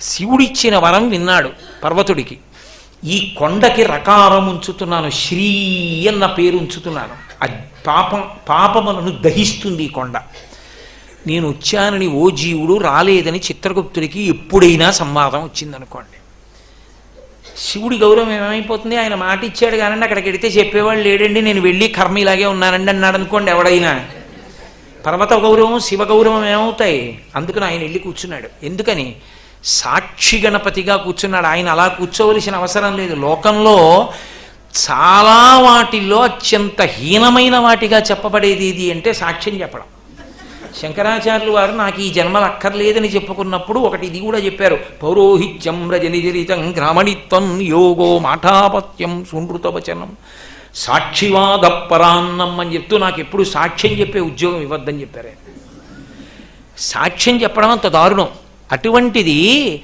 శివుడిచ్చిన వరం విన్నాడు పర్వతుడికి. ఈ కొండకి రకారం ఉంచుతున్నాను శ్రీ అన్న పేరు ఉంచుతున్నాను. ఆ పాపం పాపములను దహిస్తుంది ఈ కొండ. నేను వచ్చానని ఓ జీవుడు రాలేదని చిత్రగుప్తుడికి ఎప్పుడైనా సంవాదం వచ్చిందనుకోండి. శివుడి గౌరవం ఏమైపోతుంది? ఆయన మాట ఇచ్చాడు కానండి అక్కడికి వెడితే చెప్పేవాళ్ళు లేడండి నేను వెళ్ళి కర్మ ఇలాగే ఉన్నానండి అన్నాడు అనుకోండి ఎవడైనా. పర్వత గౌరవం శివ గౌరవం ఏమవుతాయి? అందుకని ఆయన వెళ్ళి కూర్చున్నాడు. ఎందుకని? సాక్షి గణపతిగా కూర్చున్నాడు. ఆయన అలా కూర్చోవలసిన అవసరం లేదు. లోకంలో చాలా వాటిల్లో అత్యంత హీనమైన వాటిగా చెప్పబడేది ఇది అంటే సాక్ష్యం చెప్పడం. శంకరాచార్యులు వారు నాకు ఈ జన్మలు అక్కర్లేదని చెప్పుకున్నప్పుడు ఒకటి ఇది కూడా చెప్పారు. పౌరోహిత్యం రజనిజరితం గ్రామణిత్వం యోగో మాఠాపత్యం సునృతవచనం. సాక్షివాద పరాన్నం అని చెప్తూ నాకు ఎప్పుడు సాక్ష్యం చెప్పే ఉద్యోగం ఇవ్వద్దని చెప్పారు సాక్ష్యం చెప్పడం అంత దారుణం. అటువంటిది